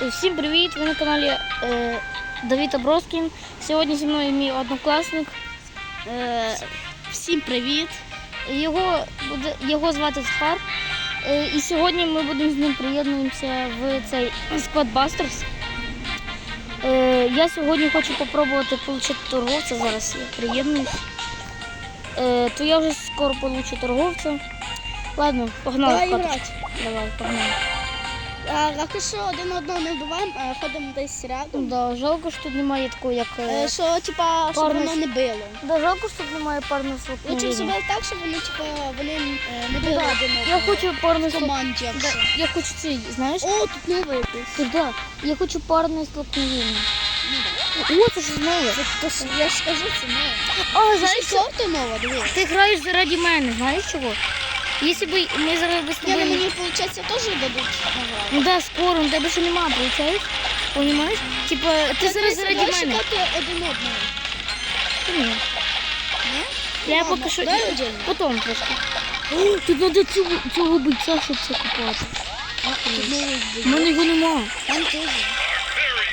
Всім привіт! Ви на каналі е, Давід Аброскін. Сьогодні зі мною мій однокласник. Е, всім привіт! Його, буде, його звати Захар. Е, і сьогодні ми будемо з ним приєднуємося в цей Squad Busters. Е, я сьогодні хочу спробувати отримати торговця. Зараз я приєднуюсь. Е, то я вже скоро получу торговця. Ладно, погнали. Давай. Давай, погнали. А, а що один одного не вбиваємо, а ходимо десь рядом. Да, жалко, що тут немає такого, як. е, Е, Що, типа, щоб воно не било. Да, жалко, що тут немає парної Лучше столкновення. зробити так, щоб вони, типа, вони е, не били Да, один одного. Я хочу парне в команді. Да, я хочу цей, знаєш? О, тут новий якийсь. Ти, да, я хочу парне столкновення. Ну. О, це ж нове. Я ж кажу, це нове. А, знаєш що? Ти граєш заради мене, знаєш чого? Якщо б ми зараз би з Ні, ну тобою... мені, виходить, теж дадуть награду. Ну да, скоро, у тебе ще нема, виходить? Понімаєш? Типа, ти зараз заради Давай мене. шукати один одного. Та ні. Ні? Я Ладно, поки що... дай отдельно. Потім трошки. О, тут треба цього, цього бойця, щоб це купати. А, тут новий У буде. мене його нема. Там теж.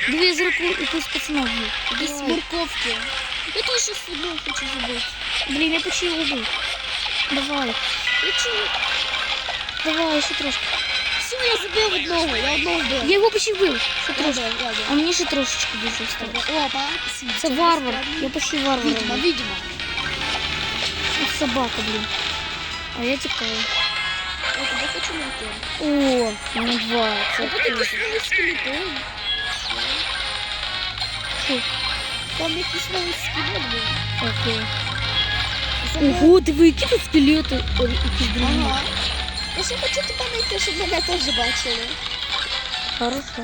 Диви, я зараз якусь пацана б'ю. Якісь Давай. морковки. Я теж щось одну хочу зробити. Блін, я почти його бив. Давай, Хочу. давай, ще трошки. Все, я забив одного, я одного вбив. Я його почти вбив. Ще Я трошки. вбив, я вбив. А мені ще трошечки дуже стало. Опа, Це варвар. Я почти варвар. Відьма, вбив. відьма. Собака, блін. А я тікаю. Я тебе хочу знайти. О, у мене два. Це Опа, ти круто. новий скелетон. Що? Там якийсь новий скелет був. Окей. Ого, диви, які тут скелети. Ой, Якісь другі. Ага. Я ще хочу тебе знайти, щоб мене теж бачили. Хорошо.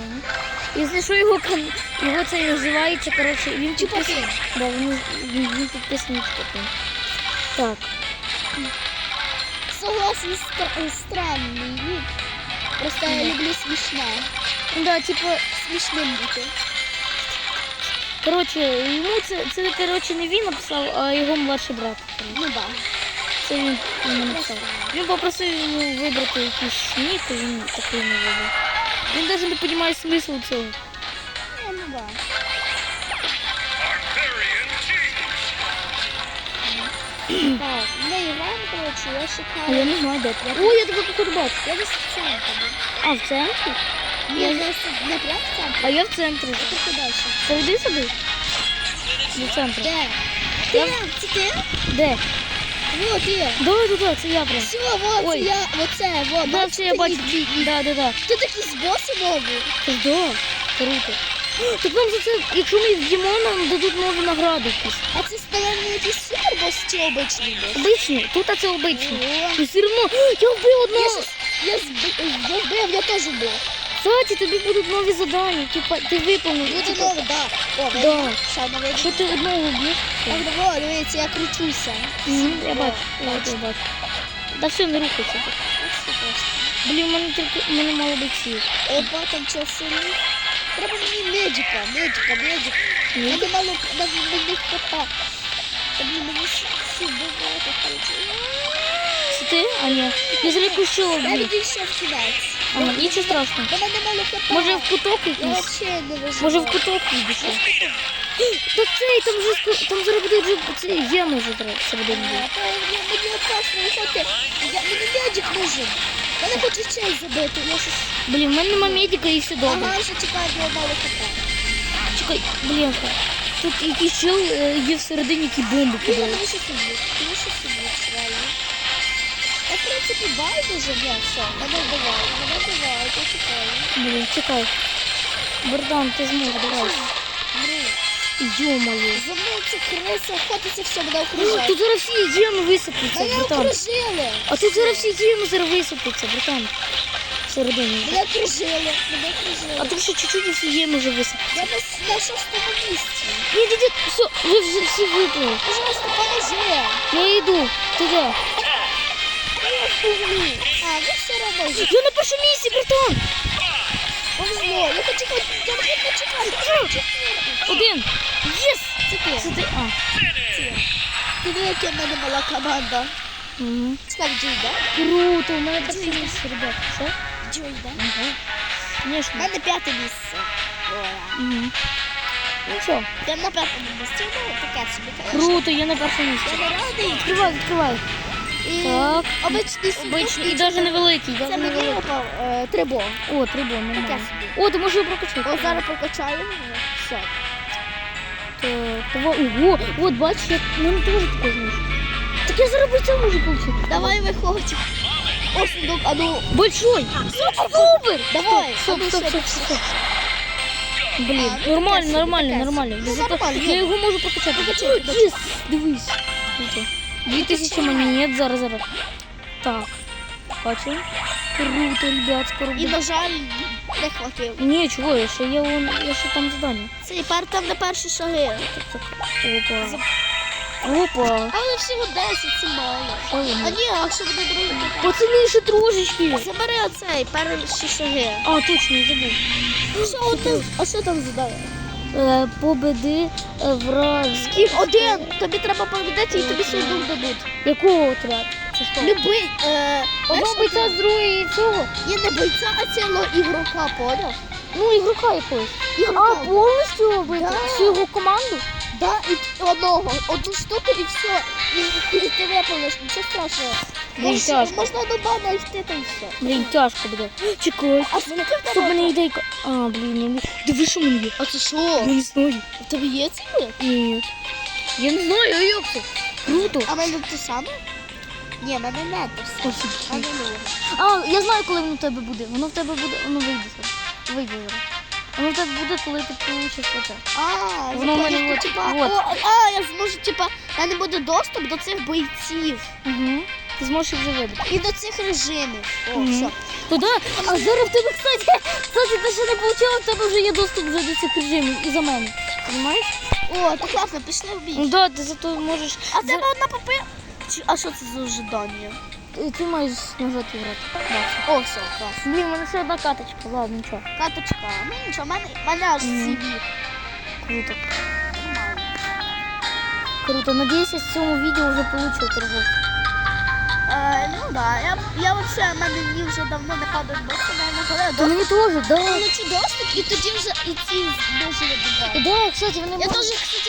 Якщо що його кан... його це називається, коротше, він підписаний. Да, він, він, він підписаний таким. Так. Согласен, стра- странний вид. Просто я люблю смішне. Да, типа, Смішним бути. коротше, йому це, це коротше, не він написав, а його младший брат. Ну да. Це він йому написав. Він попросив йому вибрати якийсь нік, і він такий не вибрав. Він навіть не розуміє смисл цього. Ну, ну да. Так, ми граємо, коротше, я А я шукаю. не знаю, де ти. О, я тебе походу бачу. Я десь в центрі. А, в центрі? Ні, я десь не прям в центрі, А я в центрі. а трохи далі. Зайди сюди. До центру. Де? Ти? Це ти? Де? Вот ти. Давай туди, це я прям. Все, вот Ой. я, оце, вот. Да, все, я бачу. Да, да, да. Тут якісь боси нові. Ти да. Круто. Так нам за це, якщо ми вб'ємо, нам дадуть нові награди якісь. А це сторони якийсь супербос чи обичний бос? Обичні, тут а це обичні. О, І все одно, я вбив Я одного. щас, я збив, я вбив, я теж вбив. Кстати, тобі будуть нові завдання, типа ти виповнив. Буде типа, нове, да. О, Да. Ще видно. Якщо ти одного Так, давай, дивіться, я кручуся. Мгм, я бачу, я, бачу. бачу. Да все, не рухайся. Блін, у мене тільки, у мене мало. Опа, там що сильний. Треба мені медика, медика, медика. Ні. Мене мало, навіть мені хпа. Та блін, мені всі багато хочу. Це ти? А ні. Я якусь Я вб'ю. відійшов в кінець. Ага, нічого страшного. До мене мало хп. Може в куток Я якийсь? взагалі не виживаю. Може в куток відійшов? Та цей, там вже ск- там зараз буде вже цей геми вже треба всередині А, буде. то я- Мені опасно виходити. Я- Мені медик нужен. Мене хочуть честь забити. Я щось... Блін, в мене нема медика і все добре. Ага, вже чекаю, бо мало хп. Чекай, блін. Тут якийсь чел е, є всередині, які бомби Ні, кидає. мені щось уб'ють. Мені щось уб'ють, реально. Я, в принципі, байдуже, я все. Мене вбивають, мене вбивають, я чекаю. Блін, чекай. Богдан, ти зможеш, давай. Мру. Йо-моє. За мною це криса, охотиться, все, мене Ну, окружають. Тут зараз всі геми висипляться, Мене братан. окружили. А тут зараз всі геми зараз висипляться, братан. Всередині. Мене окружили, мене А окружили. тут ще чуть-чуть і всі геми вже висипляться. Я на, на шостому місці. Ні, ні, ні, все, ви вже всі виплили. Пожалуйста, поможи. Я йду. Ти де? А, ви все равно вже Я на першому місці, братан. повезло. Я хочу хоч, я вже на четвертому. Один. Єс! Це ти. Це ти. А. Ти диви, яка в мене мала команда. Угу. Цікаво, Джой, да? Круто, у мене так сильно ребят. Що? Джой, да? Ага. У Звісно. мене п'яте місце. О, Угу. Ну що, Я на п'ятому місці, ну таке собі. конечно. круто, я на першому місці. Я не радий. Відкривай, відкривай. І Так. обичний сніг. Обичний і дуже невеликий. Це мені випав е, трибо. О, трибун, нормально. О, ти можеш його прокачати. О, зараз прокачаю. Все. Так, Ого, от бачиш, я в мене теж таке знаєш. Так я зараз бойця можу получити. Давай виходь. О, сундук, а ну. Большой! Супер! Давай, Стоп, стоп, стоп, стоп. Блін, А, ну, нормально, таке нормально, нормально. Ну, нормально, Я його можу прокачати. Прокачай, О, Дивись. 2000 монет, зараз, зараз. Так. Бачимо. Круто, ребят, скоро. І, буде. на жаль, не хватило. Ні, чого, я ще є вон, я ще там задання. Це пар там на перші шаги. Опа. Опа. Але всього 10, це мало. Що? А ні, а якщо буде другий, то ще трошечки. забери оцей перші шаги. А, точно, забув. Ну, що, а що там задання? Е, победи е, враг. Один. Тобі треба побідати і тобі сундук дадуть. Якого треба? Любий. Е, Одного бойця з другої цього? Є не бойця, а цілого ігрока, поняв? Ну, ігрока якогось. А, повністю вбити Да. всю його команду? Да, і одного, одну штуку і все. І, і ти виповниш, нічого страшного. Блін, Можеш- тяжко. Можна доба знайти та й все. Блін, тяжко буде. Чекай. А скільки в мене тебе? ідейка. А, блін, я не... Диви, що мені є. А це що? Я не знаю. У тебе є ці? Ні. Я не знаю, а як це? Круто. А в мене те саме? Ні, в мене не те все. А не. А, я знаю, коли воно в тебе буде. Воно в тебе буде, воно вийде зараз. Вийде зараз. Воно в буде, коли ти получиш оце. А, Воно в мене заходить, от- типа, от. о, а, я зможу, типа, в мене буде доступ до цих бойців Угу. Ти зможеш їх вже вибити. і до цих режимів. О, Мгм. все. Туди, а зараз в тебе, кстати, кстати, ти ще не получила, в тебе вже є доступ вже до цих режимів і за мене. Понимаєш? О, то класно, пішли в Ну да, ти зато можеш. А в тебе одна попи... Чи- А що це за ожидання? Ти, ти маєш нажати грати. Да. О, все, класно. Блін, у мене ще одна каточка, ладно, нічого. Каточка. Ну нічого, в мене, в мене аж Мгм. CV. Круто. Нормально. Круто. Надіюся, з цьому відео вже получу торговця. Е, ну да, я, я вообще, в мене дні вже давно не падають бокси, мене коли Та доступ. мені теж, да. Получу доступ і тоді вже і ці дуже вибивають. Да, кстати, вони Я можуть- теж, кстати, хочу Мортиса,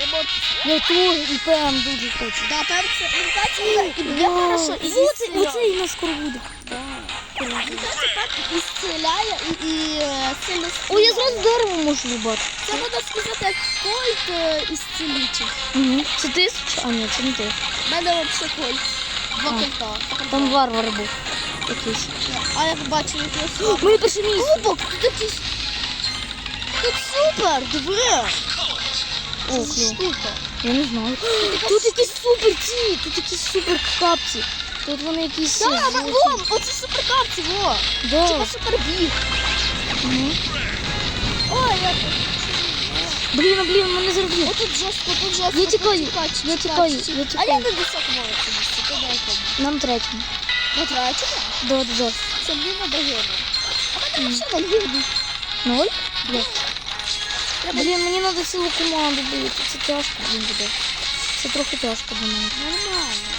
я Мортиса. Я теж і ПМ дуже хочу. Да, там це, кажется, і б'є хорошо, і Оце, ісцеляє. оце і нас скоро буде. Так і ісцеляє, і, і е, сильно О, я стріляє. зразу дерево можу рубати. Це можна сказати, як кольт е. Угу. Це ти? А ні, це не ти. У мене взагалі кольт. Два А. кольта. Там варвар був. Якийсь. А я бачу, як я Моє перше місце. Кубок, тут якийсь... Тут супер, диви. О. Я не знаю. Тут якісь супер ці, тут якісь супер капці. Тут вони якісь. Вон, золоті. оце суперкапці, во. Да. Типа супербіг. Мгм. Ой, я... Блін, а блін, мене зробили. Отут жорстко, тут жорстко. Я тут тікаю, я тікаю, я А тікаю. я на високому місці, ти на якому? Нам третьому. На третьому? Да, да, да. Це мені на догону. А мене ще на гірні. Ноль? Да. Блін, мені треба цілу команду бити. Це тяжко, блін, буде. Це трохи тяжко для мене. нормально.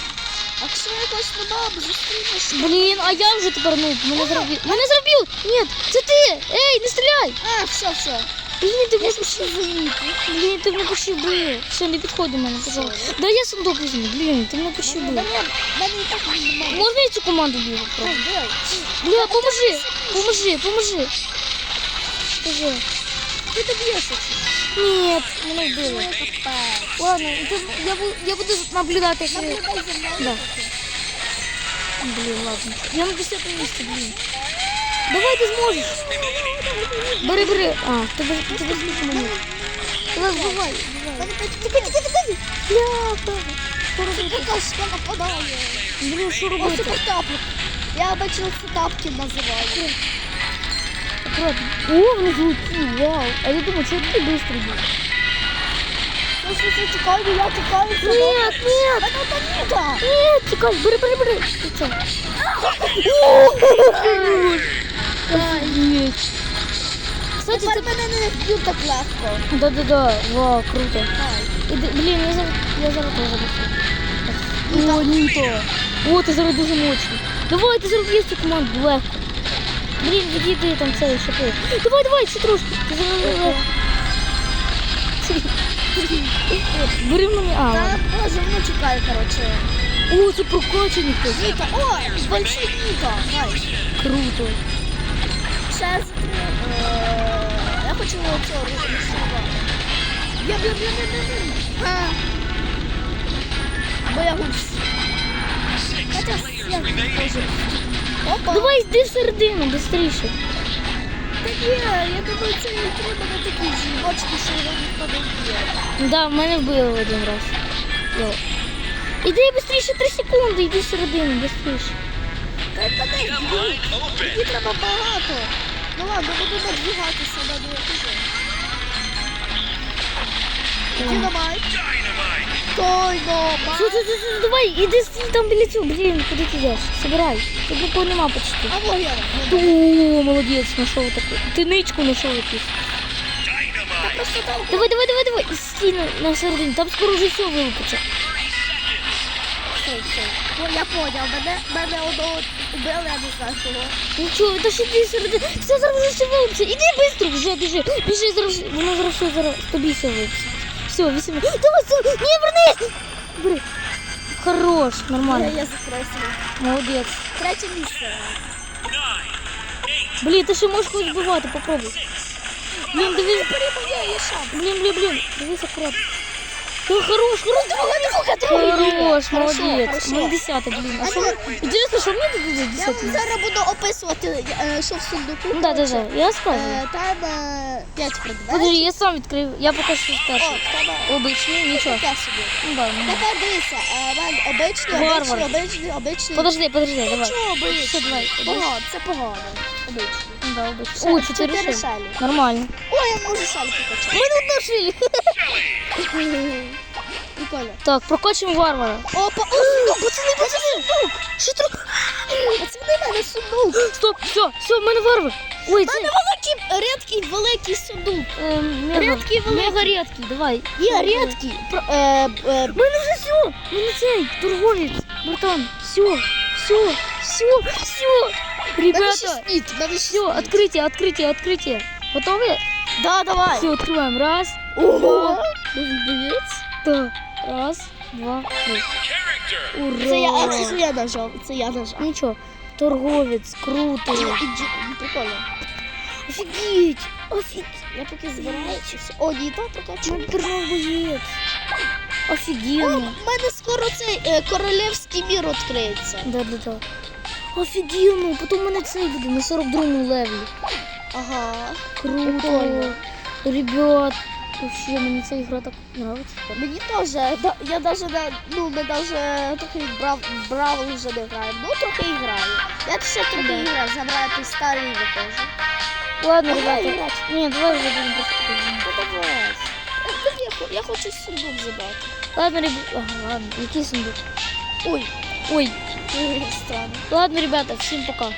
А якщо якось на бабу зустрінеш, Блін, а я вже тепер ну, мене зробив. Мене зробив! Ні, це ти! Ей, не стріляй! А, все, все. Блін, ти мене замітив. Блін, ти мене почти бив. Все, не підходь до мене, пожалуйста. Да я сундук візьму, блін, ти мене Мене бив. мене. Можна я цю команду бігу? Бля, поможи, поможи, поможи. Скажи. Ти доб'єшся. Ні, мене вбили. Ой, капець. Ладно, ти- я, буду, я буду наблюдати, як ви... Наблюдай за мною. Да. Блін, ладно. Я на 10 місці, блін. Давай ти зможеш. Бери, бери. А, тебе, тебе скільки мені? Давай, вбивай, вбивай. Мене п'ять- Тікай, тікай, тікай. Бля, що Це робити? какашка нападає. Блін, що Ось це робити? тапок. Я бачила, це тапки називають. Аккуратно. О, вони золоті, вау. А я думаю, що ти швидко був? Ну, що це тікаю, я тікаю. це Ні, добре. ні, Мене там ніда. ні, тікай, бери, бери, бери. Ти це. Офігеть. Кстати, Тепер це... мене не вб'ють так легко. Да-да-да, вау, круто. Ай. Іди, блін, я зараз, я зараз теж Ніта. буду. О, Ніто. О, ти зараз дуже мощний. Давай, ти зараз є цю команду легко. Блін, відійди там цей шипи. Давай, давай, ще трошки. Бери мені. А, Та боже, воно чекає, коротше. О, це прокачаний хтось. Ніка, о, большой Ніка. Круто. З е, Я хочу цього рисувати. Я бля, бля, бля, бля, бля. Бо я гусь. Хоча я теж. Опа. Давай йди середину, швидше. Так є, я думаю, це не треба на такі жіночки, що його ніхто не вб'є. Да, мене вбили один раз. Йо. Іди швидше, 3 секунди, йди середину, швидше. Та подожди, мені треба багато. Ну ладно, будемо двигатися на двигатися. Динамайт. Той Що, що, що, що, давай, стій там цього, блін, куди ти йдеш? Собирай. Тут нікого нема почти. А во я. О, молодець, знайшов таку. Ти ничку знайшов якусь. Та просто. Давай, давай, давай, давай. І на, на середині, там скоро вже все. Стой, стой. Ну, я поняв, мене, мене одного убили, я не знаю кого. Нічого, та ж іди середину. Все, зараз вже все вилупиться. Іди швидко, вже біжи. Біжи, зараз, воно зараз все, зараз тобі все вилупиться. Все, вісім. Давай, все, не, вернись. Блин! Хорош, нормально. я. Молодець. Третє місце. Блін, ти ще можеш когось вбивати, попробуй. Блін, дивись. Блин, блин! Блін, блін, блін. Дивись. Та хорош, хорош. Друга, друга, друга. Хорош, Хорошо, молодець. хорошо. Ми десятий, блін. А А що ну, ми? Інтересно, що мені тут Я десятий? вам зараз буду описувати, е, що в сундуку. Ну, да, да, да. Я скажу. Е, Там е, п'ять предметів. Подожди, я сам відкрив. Я поки що О, перший. в тебе Обичний, нічого. таке собі. Ну, да, ну. Тепер дивися, е, в мене обичний, Варвар. обичний, обичний, обичний. Подожди, подожди, давай. Чого обичний? Давай, Погано, це погано. Обичний. Ну, Да, обичний. О, чотири шелі. Нормально. Ой, я можу шаль покачати. Ми тут нашли. Прикольно. Так, прокачуємо варвара. Опа, о, сундук, пацани, пацани. Що тут? Пацани, в мене сундук. Стоп, все, все, в мене варвар. Ой, В це... мене великий, рідкий, великий сундук. Ем, мега, Рідкий, великий. мега рідкий, давай. Є рідкий. Про- е, е, В мене вже все. В мене цей торговець. Братан, все, все, все, все. в мене Ребята, шість ніт, в мене шість все, ніт. открытие, открытие, открытие. Готовы? Да, давай. Все, открываем. Раз, Ого. Боец. Да. Раз, два, три. Ура! Це я, а, це я нажав, це я нажав. Нічого. Торговець, круто. Іди- Прикольно. Офігеть, офігеть. Я поки збираюся. О, ні, та прокачу. Модерний боєць. О, в мене скоро цей е, королівський мір відкриється. Да, да, да. Офігенно, потім у мене цей буде на 42-му левелі. Ага. Круто. Прикольно. Ребят, вообще мені ця ігра так нравиться. Мені теж. Я даже на, ну, ми даже трохи брав, Бравл вже не граємо. Ну, трохи і граю. Я ще трохи Да. граю, забираю той старий і виходжу. Ладно, ребята. грати. Ні, давай вже будемо просто. Ну. Е, Я, я хочу сундук забрати. Ладно, ребята. Ага, ладно, який сундук? Ой, Ой, странно. ладно, ребята, всім пока.